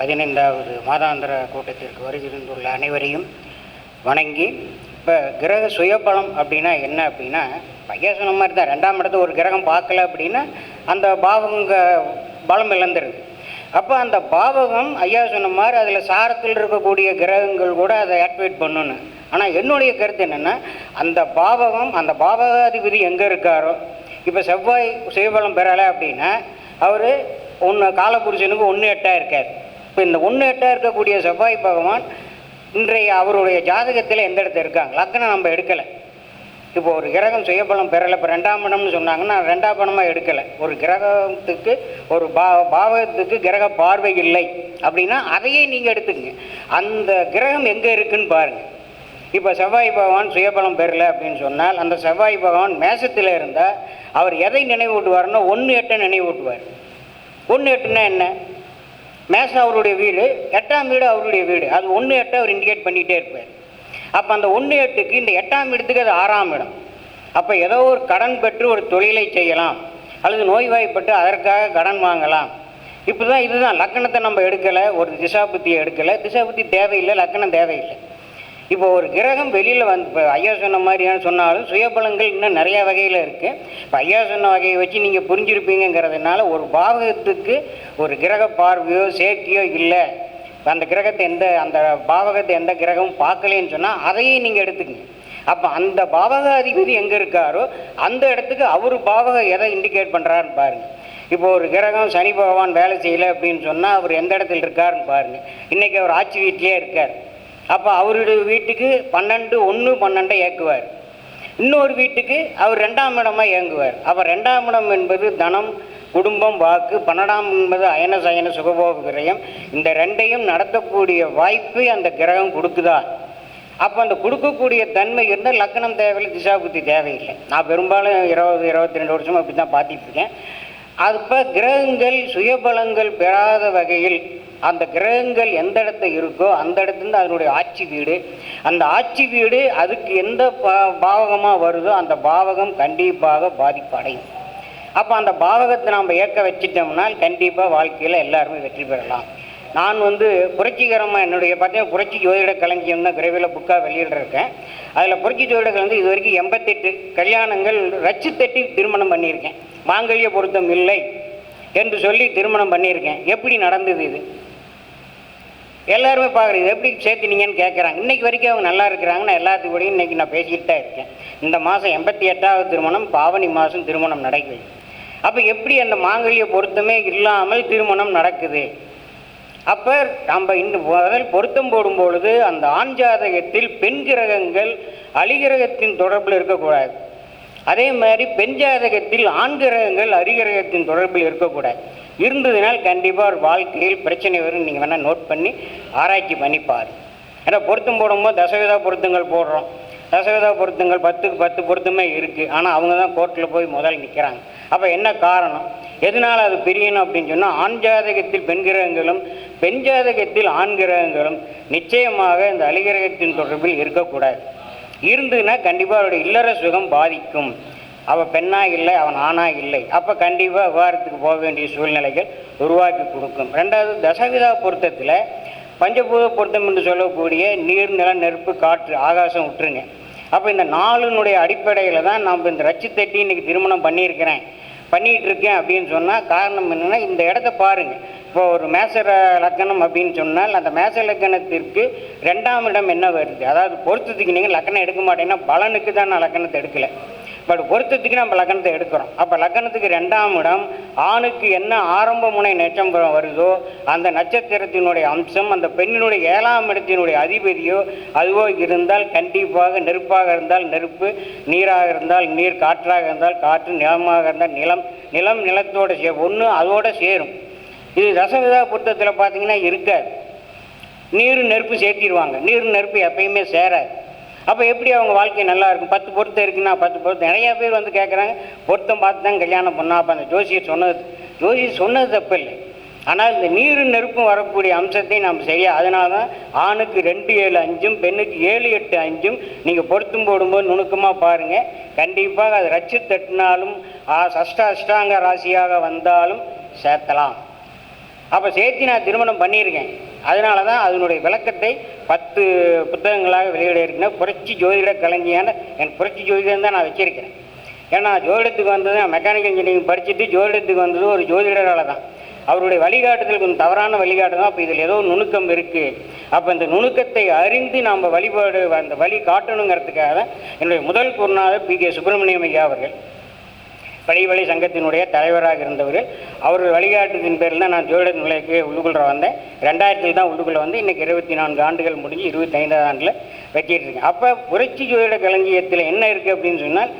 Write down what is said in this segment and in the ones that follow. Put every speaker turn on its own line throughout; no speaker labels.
பதினைந்தாவது மாதாந்திர கூட்டத்திற்கு வருகிருந்துள்ள அனைவரையும் வணங்கி இப்போ கிரக சுயபலம் அப்படின்னா என்ன அப்படின்னா பையா சொன்ன மாதிரி தான் ரெண்டாம் இடத்த ஒரு கிரகம் பார்க்கல அப்படின்னா அந்த பாவங்க பலம் இழந்துருது. அப்போ அந்த பாவகம் ஐயா சொன்ன மாதிரி அதில் சாரத்தில் இருக்கக்கூடிய கிரகங்கள் கூட அதை ஆக்டிவேட் பண்ணணும் ஆனால் என்னுடைய கருத்து என்னென்னா அந்த பாவகம் அந்த பாவகாதிபதி எங்கே இருக்காரோ இப்போ செவ்வாய் சுயபலம் பெறலை அப்படின்னா அவர் ஒன்று காலபுருஷனுக்கு ஒன்று எட்டாக இருக்கார். இப்போ இந்த ஒன்று எட்டாக இருக்கக்கூடிய செவ்வாய் பகவான் இன்றைய அவருடைய ஜாதகத்தில் எந்த இடத்துல இருக்காங்க? லக்னம் நம்ம எடுக்கலை. இப்போ ஒரு கிரகம் சுயபலம் பெறலை. இப்போ ரெண்டாம் இடம்னு சொன்னாங்கன்னா ரெண்டாம் பணமாக எடுக்கலை. ஒரு கிரகத்துக்கு ஒரு பா பாவகத்துக்கு கிரக பார்வை இல்லை. அப்படின்னா அதையே நீங்கள் எடுத்துக்கங்க. அந்த கிரகம் எங்கே இருக்குன்னு பாருங்கள் இப்போ செவ்வாய் பகவான் சுயபலம் பெறலை அப்படின்னு சொன்னால் அந்த செவ்வாய் பகவான் மேசத்தில் இருந்தால் அவர் எதை நினைவூட்டுவார்னா ஒன்று எட்டை நினைவூட்டுவார். ஒன்று எட்டுனா என்ன? மேசம் அவருடைய வீடு எட்டாம் வீடு அவருடைய வீடு. அது ஒன்று எட்டை அவர் இண்டிகேட் பண்ணிகிட்டே இருப்பார். அப்போ அந்த ஒன்று எட்டுக்கு இந்த எட்டாம் இடத்துக்கு அது ஆறாம் இடம். அப்போ ஏதோ ஒரு கடன் பெற்று ஒரு தொழிலை செய்யலாம். அல்லது நோய்வாய்ப்பட்டு அதற்காக கடன் வாங்கலாம். இப்போ தான் இதுதான். லக்கணத்தை நம்ம எடுக்கலை ஒரு திசாபுத்தியை எடுக்கலை. திசாபுத்தி தேவையில்லை லக்கணம் தேவையில்லை. இப்போ ஒரு கிரகம் வெளியில் வந்து இப்போ ஐயா சொன்ன மாதிரியான சொன்னாலும் சுயபலங்கள் இன்னும் நிறையா வகையில் இருக்குது இப்போ ஐயா சொன்ன வகையை வச்சு நீங்கள் புரிஞ்சிருப்பீங்கிறதுனால ஒரு பாவகத்துக்கு ஒரு கிரக பார்வையோ சேர்க்கையோ இல்லை. அந்த கிரகத்தை எந்த அந்த பாவகத்தை எந்த கிரகமும் பார்க்கலேன்னு சொன்னால் அதையும் நீங்கள் எடுத்துக்கங்க. அப்போ அந்த பாவக அதிபதி எங்கே இருக்காரோ அந்த இடத்துக்கு அவர் பாவகம் எதை இண்டிகேட் பண்ணுறாருன்னு பாருங்கள் இப்போ ஒரு கிரகம் சனி பகவான் வேலை செய்யலை அப்படின்னு சொன்னால் அவர் எந்த இடத்துல இருக்காருன்னு பாருங்கள் இன்றைக்கி அவர் ஆட்சி வீட்டிலே இருக்கார். அப்போ அவருடைய வீட்டுக்கு பன்னெண்டு ஒன்று பன்னெண்டை இயக்குவார். இன்னொரு வீட்டுக்கு அவர் ரெண்டாம் இடமாக இயங்குவார். அப்போ ரெண்டாம் இடம் என்பது தனம் குடும்பம் வாக்கு பன்னெண்டாம் என்பது அயன சயன சுகபோக கிரகம். இந்த ரெண்டையும் நடத்தக்கூடிய வாய்ப்பு அந்த கிரகம் கொடுக்குதா? அப்போ அந்த கொடுக்கக்கூடிய தன்மை இருந்தால் லக்கணம் தேவையில்லை திசாபுத்தி தேவையில்லை. நான் பெரும்பாலும் இருபது இருபத்தி ரெண்டு வருஷமாக அப்படி தான் பார்த்துட்டு இருக்கேன். அப்போ கிரகங்கள் சுயபலங்கள் பெறாத வகையில் அந்த கிரகங்கள் எந்த இடத்துல இருக்கோ அந்த இடத்துலேருந்து அதனுடைய ஆட்சி வீடு. அந்த ஆட்சி வீடு அதுக்கு எந்த பா பாவகமாக வருதோ அந்த பாவகம் கண்டிப்பாக பாதிப்படையும். அப்போ அந்த பாவகத்தை நாம் இயக்க வச்சிட்டோம்னால் கண்டிப்பாக வாழ்க்கையில் எல்லாருமே வெற்றி பெறலாம். நான் வந்து புரட்சிகரமாக என்னுடைய பார்த்தீங்கன்னா புரட்சி ஜோதிட களஞ்சியம் தான் விரைவில் புக்காக வெளியிட்டிருக்கேன் அதில் புரட்சி ஜோதிட கலந்து இது வரைக்கும் எண்பத்தெட்டு கல்யாணங்கள் ரச்சு தட்டி திருமணம் பண்ணியிருக்கேன். மாங்கல்ய பொருத்தம் இல்லை என்று சொல்லி திருமணம் பண்ணியிருக்கேன். எப்படி நடந்தது இது? எல்லாருமே பார்க்குறது எப்படி சேர்த்துனீங்கன்னு கேட்குறாங்க. இன்றைக்கி வரைக்கும் அவங்க நல்லா இருக்கிறாங்க நான் எல்லாத்துக்கு கூடயும் இன்னைக்கு நான் பேசிக்கிட்டு தான் இருக்கேன். இந்த மாதம் எண்பத்தி எட்டாவது திருமணம் பாவனி மாதம் திருமணம் நடக்குது. அப்போ எப்படி அந்த மாங்கல்ய பொருத்தமே இல்லாமல் திருமணம் நடக்குது? அப்போ நம்ம இந்த முதல் பொருத்தம் போடும் பொழுது அந்த ஆண் ஜாதகத்தில் பெண் கிரகங்கள் அலிகிரகத்தின் தொடர்பில் இருக்கக்கூடாது. அதே மாதிரி பெண் ஜாதகத்தில் ஆண் கிரகங்கள் அரிகிரகத்தின் தொடர்பில் இருக்கக்கூடாது. இருந்ததுனால் கண்டிப்பாக ஒரு வாழ்க்கையில் பிரச்சனை வரும். நீங்கள் வேணால் நோட் பண்ணி ஆராய்ச்சி பண்ணி பாரு. ஏன்னா பொருத்தம் போடும்போது தசவிதா பொருத்தங்கள் போடுறோம். தசவிதா பொருத்தங்கள் பத்துக்கு பத்து பொருத்தமே இருக்குது ஆனால் அவங்க தான் கோர்ட்டில் போய் முதல்ல நிற்கிறாங்க அப்போ என்ன காரணம்? எதனால் அது பிரியணும் அப்படின்னு சொன்னால் ஆண் ஜாதகத்தில் பெண் கிரகங்களும் பெண் ஜாதகத்தில் ஆண் கிரகங்களும் நிச்சயமாக இந்த அலிகிரகத்தின் தொடர்பில் இருக்கக்கூடாது. இருந்ததுன்னா கண்டிப்பாக அவருடைய இல்லற சுகம் பாதிக்கும். அவள் பெண்ணாக இல்லை அவன் ஆணாக இல்லை. அப்போ கண்டிப்பாக விவகாரத்துக்கு போக வேண்டிய சூழ்நிலைகள் உருவாக்கி கொடுக்கும். ரெண்டாவது தசவிதா பொருத்தத்தில் பஞ்சபூத பொருத்தம் என்று சொல்லக்கூடிய நீர் நில நெருப்பு காற்று ஆகாசம் விட்டுருங்க அப்போ இந்த நாளினுடைய அடிப்படையில் தான் நம்ம இந்த ரச்சி தட்டி இன்னைக்கு திருமணம் பண்ணியிருக்கிறேன். பண்ணிகிட்டு இருக்கேன் அப்படின்னு சொன்னால் காரணம் என்னென்னா இந்த இடத்த பாருங்கள் இப்போ ஒரு மேச லக்கணம் அப்படின்னு சொன்னால் அந்த மேச லக்கணத்திற்கு ரெண்டாம் இடம் என்ன வருது? அதாவது பொருத்தத்துக்கு நீங்கள் லக்கணம் எடுக்க மாட்டேங்கன்னா பலனுக்கு தான் நான் லக்கணத்தை எடுக்கலை. பட் பொருத்தத்துக்கு நம்ம லக்கணத்தை எடுக்கிறோம். அப்போ லக்கணத்துக்கு ரெண்டாம் இடம் ஆணுக்கு என்ன ஆரம்ப முனை நட்சத்திரம் வருதோ அந்த நட்சத்திரத்தினுடைய அம்சம் அந்த பெண்ணினுடைய ஏழாம் இடத்தினுடைய அதிபதியோ அதுவோ இருந்தால் கண்டிப்பாக நெருப்பாக இருந்தால் நெருப்பு நீராக இருந்தால் நீர் காற்றாக இருந்தால் காற்று நிலமாக இருந்தால் நிலம் நிலம் நிலத்தோடு சே ஒன்று அதோடு சேரும். இது ரசவிதா பொருத்தத்தில் பார்த்தீங்கன்னா இருக்காது. நீர் நெருப்பு சேர்த்திடுவாங்க நீர் நெருப்பு எப்பயுமே சேராது. அப்போ எப்படி அவங்க வாழ்க்கை நல்லா இருக்கும்? பத்து பொருத்தம் இருக்குன்னா பத்து பொருத்தம். நிறையா பேர் வந்து கேட்குறாங்க பொருத்தம் பார்த்து தான் கல்யாணம் பண்ணா அப்போ அந்த ஜோசியர் சொன்னது ஜோசியர் சொன்னது தப்பு இல்லை. ஆனால் இந்த நீரும் நெருப்பும் வரக்கூடிய அம்சத்தை நாம் செய்ய அதனால தான் ஆணுக்கு ரெண்டு ஏழு அஞ்சும் பெண்ணுக்கு ஏழு எட்டு அஞ்சும் நீங்கள் பொருத்தம் போடும்போது நுணுக்கமாக பாருங்கள் கண்டிப்பாக அது ரச்சு தட்டினாலும் ஆ, சஷ்ட அஷ்டாங்க ராசியாக வந்தாலும் சேர்த்தலாம். அப்போ சேர்த்து நான் திருமணம் பண்ணியிருக்கேன். அதனால தான் அதனுடைய விளக்கத்தை பத்து புத்தகங்களாக வெளியிட இருக்கேன் புரட்சி ஜோதிட கலைஞியான என் புரட்சி ஜோதிடம் தான் நான் வச்சுருக்கிறேன். ஏன்னா ஜோதிடத்துக்கு வந்தது நான் மெக்கானிக்கல் இன்ஜினியரிங் படிச்சுட்டு ஜோதிடத்துக்கு வந்தது ஒரு ஜோதிடரால் தான். அவருடைய வழிகாட்டுதல் கொஞ்சம் தவறான வழிகாட்டுதான் அப்போ இதில் ஏதோ நுணுக்கம் இருக்குது அப்போ இந்த நுணுக்கத்தை அறிந்து நாம் வழிபாடு அந்த வழி காட்டணுங்கிறதுக்காக தான் என்னுடைய முதல் குருநாதர் பி கே சுப்பிரமணியம் ஐயா அவர்கள் பழையவழி சங்கத்தினுடைய தலைவராக இருந்தவர். அவர்கள் வழிகாட்டுதின் பேரில் தான் நான் ஜோதிட நிலையக்கு உள்ளுக்குள்ள வந்தேன். ரெண்டாயிரத்தில் தான் உள்ளுக்குள்ளே வந்து இன்றைக்கி இருபத்தி நான்கு ஆண்டுகள் முடிஞ்சு இருபத்தைந்தாவது ஆண்டில் வச்சிட்டு இருக்கேன் அப்போ புரட்சி ஜோதிட களஞ்சியத்தில் என்ன இருக்குது அப்படின்னு சொன்னால்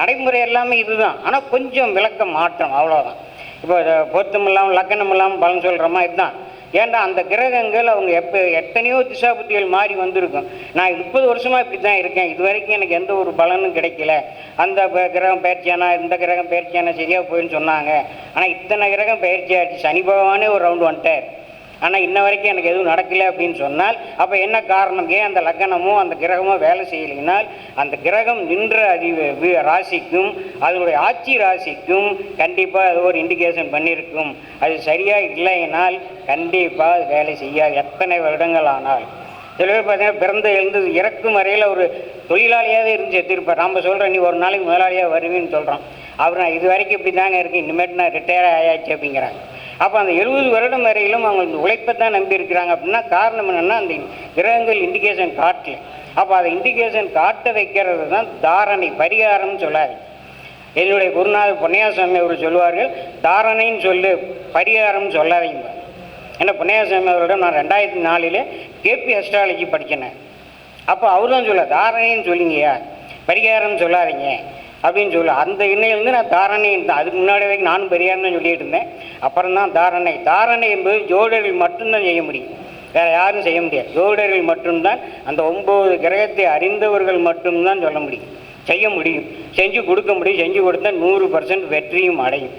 நடைமுறை எல்லாமே இதுதான். ஆனால் கொஞ்சம் விளக்க மாற்றம் அவ்வளோதான் இப்போ பொருத்தம் இல்லாமல் லக்கணம் இல்லாமல் பலன் சொல்கிறோமா இதுதான். ஏன்டா அந்த கிரகங்கள் அவங்க எப்போ எத்தனையோ திசா புத்திகள் மாறி வந்திருக்கும். நான் முப்பது வருஷமாக இப்படி தான் இருக்கேன். இது வரைக்கும் எனக்கு எந்த ஒரு பலனும் கிடைக்கல. அந்த கிரகம் பயிற்சியானா இந்த கிரகம் பயிற்சியானா சரியாக போயின்னு சொன்னாங்க. ஆனால் இத்தனை கிரகம் பயிற்சி ஆச்சு சனி பகவானே ஒரு ரவுண்டு வந்துட்டார். ஆனால் இன்ன வரைக்கும் எனக்கு எதுவும் நடக்கலை அப்படின்னு சொன்னால் அப்போ என்ன காரணம்? ஏன் அந்த லக்கணமோ அந்த கிரகமோ வேலை செய்யலைனால் அந்த கிரகம் நின்ற அதி ராசிக்கும் அதனுடைய ஆட்சி ராசிக்கும் கண்டிப்பாக அது ஒரு இண்டிகேஷன் பண்ணியிருக்கும் அது சரியாக இல்லைனால் கண்டிப்பாக அது வேலை செய்யாது. எத்தனை வருடங்கள் ஆனால் சில பேர் பார்த்தீங்கன்னா பிறந்த எழுந்து இறக்கும் வரையில் ஒரு தொழிலாளியாகவே இருந்து செத்துருப்பார். நம்ம சொல்கிறேன் நீ ஒரு நாளைக்கு முதலாளியாக வருவேன்னு சொல்கிறோம் அவர் நான் இது வரைக்கும் இப்படி தாங்க இருக்குது இனிமேட்டு நான் ரிட்டையர் ஆயாச்சு அப்படிங்கிறாங்க. அப்போ அந்த எழுபது வருடம் வரையிலும் அவங்க உழைப்பை தான் நம்பி இருக்கிறாங்க அப்படின்னா காரணம் என்னென்னா அந்த கிரகங்கள் இண்டிகேஷன் காட்டல. அப்போ அதை இண்டிகேஷன் காட்ட வைக்கிறது தான் தாரணை பரிகாரம்னு சொல்லாது என்னுடைய குருநாதர் பொன்னியாசாமி அவர் சொல்லுவார்கள் தாரணைன்னு சொல்லு பரிகாரம்னு சொல்லாதீங்க. ஏன்னா பொன்னியாசாமி அவரிடம் நான் ரெண்டாயிரத்தி நாலில் கேபி அஸ்ட்ராலஜி படிக்கினேன் அப்போ அவர் தான் சொல்ல தாரணைன்னு சொல்லிங்கய்யா பரிகாரம்னு சொல்லாதீங்க. அப்படின்னு சொல்ல. அந்த இன்னையிலிருந்து நான் தாரணை தான் அதுக்கு முன்னாடி வரைக்கும் நானும் பெரியார்னு சொல்லிட்டு இருந்தேன். அப்புறம் தான் தாரணை. தாரணை என்பது ஜோடர்கள் மட்டும்தான் செய்ய முடியும். வேறு யாரும் செய்ய முடியாது. ஜோடர்கள் மட்டும்தான் அந்த ஒம்பது கிரகத்தை அறிந்தவர்கள் மட்டும்தான் சொல்ல முடியும். செய்ய முடியும். செஞ்சு கொடுக்க முடியும். செஞ்சு கொடுத்தா நூறு பர்சன்ட் வெற்றியும் அடையும்.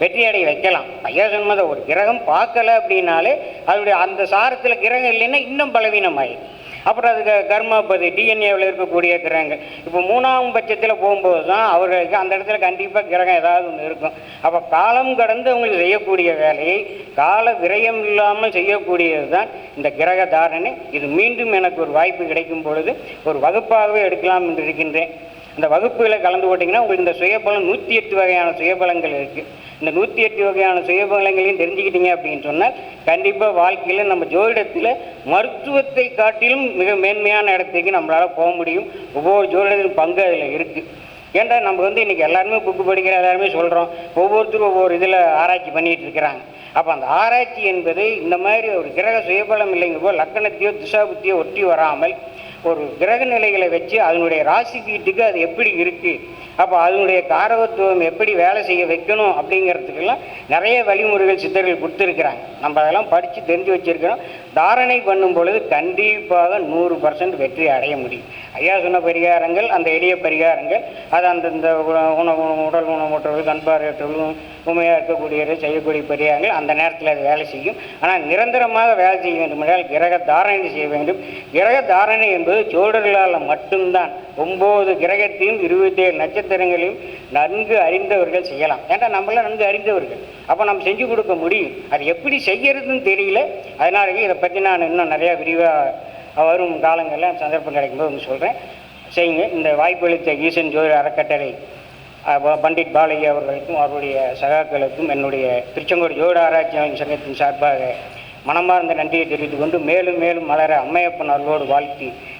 வெற்றி அடைய வைக்கலாம். ஐயா ஒரு கிரகம் பார்க்கல அப்படின்னாலே அதனுடைய அந்த சாரத்தில் கிரகம் இல்லைன்னா இன்னும் பலவீனமாயிடும் அப்புறம் அதுக்கு கர்மாபதி டிஎன்ஏவில் இருக்கக்கூடிய கிரகங்கள். இப்போ மூணாம் பட்சத்தில் போகும்போது தான் அவர்களுக்கு அந்த இடத்துல கண்டிப்பாக கிரகம் ஏதாவது ஒன்று இருக்கும். அப்போ காலம் கடந்து அவங்களுக்கு செய்யக்கூடிய வேலையை கால விரயம் இல்லாமல் செய்யக்கூடியது தான் இந்த கிரக தாரணை. இது மீண்டும் எனக்கு ஒரு வாய்ப்பு கிடைக்கும் பொழுது ஒரு வகுப்பாகவே எடுக்கலாம் என்று இருக்கின்றேன். இந்த வகுப்புகளை கலந்து போட்டிங்கன்னா உங்களுக்கு இந்த சுயபலம் நூற்றி எட்டு வகையான சுயபலங்கள் இருக்குது இந்த நூற்றி எட்டு வகையான சுயபலங்களையும் தெரிஞ்சுக்கிட்டீங்க அப்படின்னு சொன்னால் கண்டிப்பாக வாழ்க்கையில் நம்ம ஜோதிடத்தில் மருத்துவத்தை காட்டிலும் மிக மேன்மையான இடத்துக்கு நம்மளால் போக முடியும். ஒவ்வொரு ஜோதிடத்தின் பங்கு அதில் இருக்குது ஏன்டா நம்ம வந்து இன்றைக்கி எல்லாருமே புக்கு படிக்கிற எல்லாருமே சொல்கிறோம் ஒவ்வொருத்தரும் ஒவ்வொரு இதில் ஆராய்ச்சி பண்ணிகிட்டு இருக்கிறாங்க. அப்போ அந்த ஆராய்ச்சி என்பது இந்த மாதிரி ஒரு கிரக சுயபலம் இல்லைங்க போல் லக்கணத்தையோ திசாபுத்தியோ ஒட்டி வராமல் ஒரு கிரக நிலைகளை வச்சு அதனுடைய ராசி வீட்டுக்கு அது எப்படி இருக்குது அப்போ அதனுடைய காரகத்துவம் எப்படி வேலை செய்ய வைக்கணும் அப்படிங்கிறதுக்கெல்லாம் நிறைய வழிமுறைகள் சித்தர்கள் கொடுத்துருக்குறாங்க. நம்ம அதெல்லாம் படித்து தெரிஞ்சு வச்சுருக்கிறோம். தாரணை பண்ணும் பொழுது கண்டிப்பாக நூறு பர்சன்ட் வெற்றி அடைய முடியும். ஐயா சொன்ன பரிகாரங்கள் அந்த எளிய பரிகாரங்கள் அது அந்தந்த உணவு உடல் ஊனமுற்றவர்கள் கண்பார்வையற்றவர்களும் உண்மையாக இருக்கக்கூடியவர்கள் செய்யக்கூடிய பரிகாரங்கள் அந்த நேரத்தில் அது வேலை செய்யும். ஆனால் நிரந்தரமாக வேலை செய்ய வேண்டும் என்றால் கிரக தாரணை செய்ய வேண்டும். கிரக தாரணை என்பது ஜோடர்களால் மட்டும்தான் ஒம்பது கிரகத்தையும் இருபத்தேழு நட்சத்திரங்களையும் நன்கு அறிந்தவர்கள் செய்யலாம். ஏன்டா நம்மளாம் நன்கு அறிந்தவர்கள். அப்போ நம்ம செஞ்சு கொடுக்க முடியும். அது எப்படி செய்யறதுன்னு தெரியல. அதனால இதை பற்றி நான் இன்னும் நிறையா விரிவாக வரும் காலங்களில் சந்தர்ப்பம் கிடைக்கும்போது வந்து சொல்கிறேன் செய்யுங்க. இந்த வாய்ப்பளித்த ஈசன் ஜோதி அறக்கட்டளை பண்டிட் பாலையா அவர்களுக்கும் அவருடைய சகாக்களுக்கும் என்னுடைய திருச்செங்கோடு ஜோதிட ஆராய்ச்சி சங்கத்தின் சார்பாக மனமார்ந்த நன்றியை தெரிவித்துக் கொண்டு மேலும் மேலும் மலர அம்மையப்பன் அவர்களோடு வாழ்த்தி